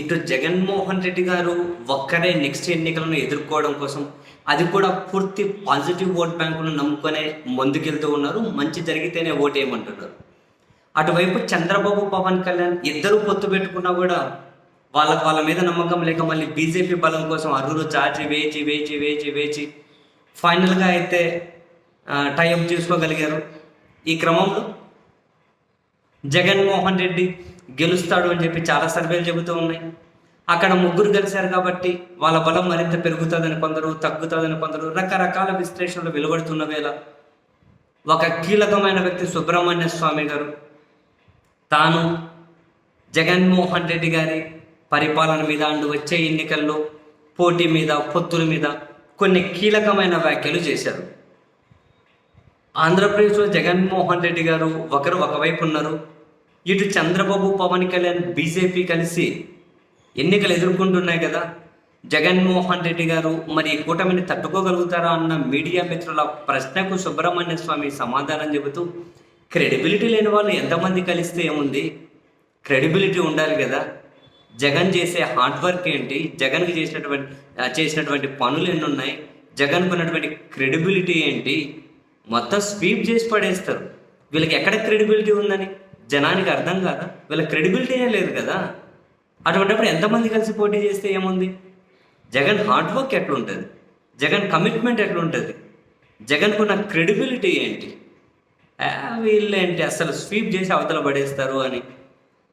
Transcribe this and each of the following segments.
ఇటు జగన్మోహన్ రెడ్డి గారు ఒక్కరే నెక్స్ట్ ఎన్నికలను ఎదుర్కోవడం కోసం అది కూడా పూర్తి పాజిటివ్ ఓట్ బ్యాంకును నమ్ముకునే ముందుకెళ్తూ ఉన్నారు. మంచి జరిగితేనే ఓటేయమంటున్నారు. వేయమంటున్నారు అటువైపు చంద్రబాబు పవన్ కళ్యాణ్ ఇద్దరు పొత్తు పెట్టుకున్నా కూడా వాళ్ళ వాళ్ళ మీద నమ్మకం లేక మళ్ళీ బీజేపీ బలం కోసం అర్హులు చాచి వేచి వేచి వేచి వేచి ఫైనల్గా అయితే టైఅప్ చేసుకోగలిగారు. ఈ క్రమంలో జగన్మోహన్ రెడ్డి గెలుస్తాడు అని చెప్పి చాలా సర్వేలు చెబుతూ ఉన్నాయి. అక్కడ ముగ్గురు కలిశారు కాబట్టి వాళ్ళ బలం మరింత పెరుగుతుందని కొందరు తగ్గుతుందని కొందరు రకరకాల విశ్లేషణలు వెలువడుతున్న వేళ ఒక కీలకమైన వ్యక్తి సుబ్రహ్మణ్య స్వామి గారు తాను జగన్మోహన్ రెడ్డి గారి పరిపాలన మీద అండ్ వచ్చే ఎన్నికల్లో పోటీ మీద పొత్తుల మీద కొన్ని కీలకమైన వ్యాఖ్యలు చేశారు. ఆంధ్రప్రదేశ్లో జగన్మోహన్ రెడ్డి గారు ఒకరు ఒకవైపు ఉన్నారు. ఇటు చంద్రబాబు పవన్ కళ్యాణ్ బీజేపీ కలిసి ఎన్నికలు ఎదుర్కొంటున్నాయి కదా. జగన్మోహన్ రెడ్డి గారు మరి ఈ కూటమిని తట్టుకోగలుగుతారా అన్న మీడియా మిత్రుల ప్రశ్నకు సుబ్రహ్మణ్య స్వామి సమాధానం చెబుతూ క్రెడిబిలిటీ లేని వాళ్ళు ఎంతమంది కలిస్తే ఏముంది? క్రెడిబిలిటీ ఉండాలి కదా. జగన్ చేసే హార్డ్ వర్క్ ఏంటి? జగన్కి చేసినటువంటి చేసినటువంటి పనులు ఎన్ని ఉన్నాయి జగన్కు ఉన్నటువంటి క్రెడిబిలిటీ ఏంటి? మొత్తం స్వీప్ చేసి పడేస్తారు. వీళ్ళకి ఎక్కడ క్రెడిబిలిటీ ఉందని? జనానికి అర్థం కాదా? వీళ్ళ క్రెడిబిలిటీనే లేదు కదా? అటువంటిప్పుడు ఎంతమంది కలిసి పోటీ చేస్తే ఏముంది? జగన్ హార్డ్ వర్క్ ఎట్లుంటుంది? జగన్ కమిట్మెంట్ ఎట్లుంటుంది? జగన్కున్న క్రెడిబిలిటీ ఏంటి? వీళ్ళేంటి అసలు స్వీప్ చేసి అవతల పడేస్తారు అని?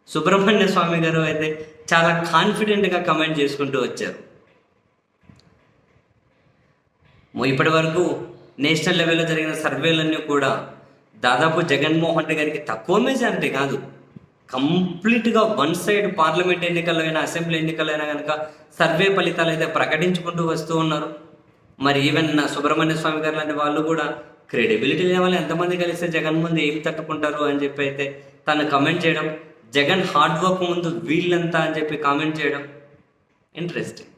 సుబ్రహ్మణ్య స్వామి గారు అయితే చాలా కాన్ఫిడెంట్గా కమెంట్ చేసుకుంటూ వచ్చారు. ఇప్పటి వరకు నేషనల్ లెవెల్లో జరిగిన సర్వేలన్నీ కూడా దాదాపు జగన్మోహన్ రెడ్డి గారికి తక్కువ మెజారిటీ కాదు. కంప్లీట్గా వన్ సైడ్ పార్లమెంట్ ఎన్నికల్లో అయినా అసెంబ్లీ ఎన్నికలైనా కనుక సర్వే ఫలితాలు అయితే ప్రకటించుకుంటూ వస్తూ ఉన్నారు. మరి ఈవెన్ నా సుబ్రహ్మణ్య స్వామి గారు లాంటి వాళ్ళు కూడా క్రెడిబిలిటీ లేవాలి ఎంతమంది కలిస్తే జగన్ ముందు ఏం తట్టుకుంటారు అని చెప్పి అయితే తను కమెంట్ చేయడం జగన్ హార్డ్ వర్క్ ముందు వీళ్ళంతా అని చెప్పి కామెంట్ చేయడం ఇంట్రెస్టింగ్.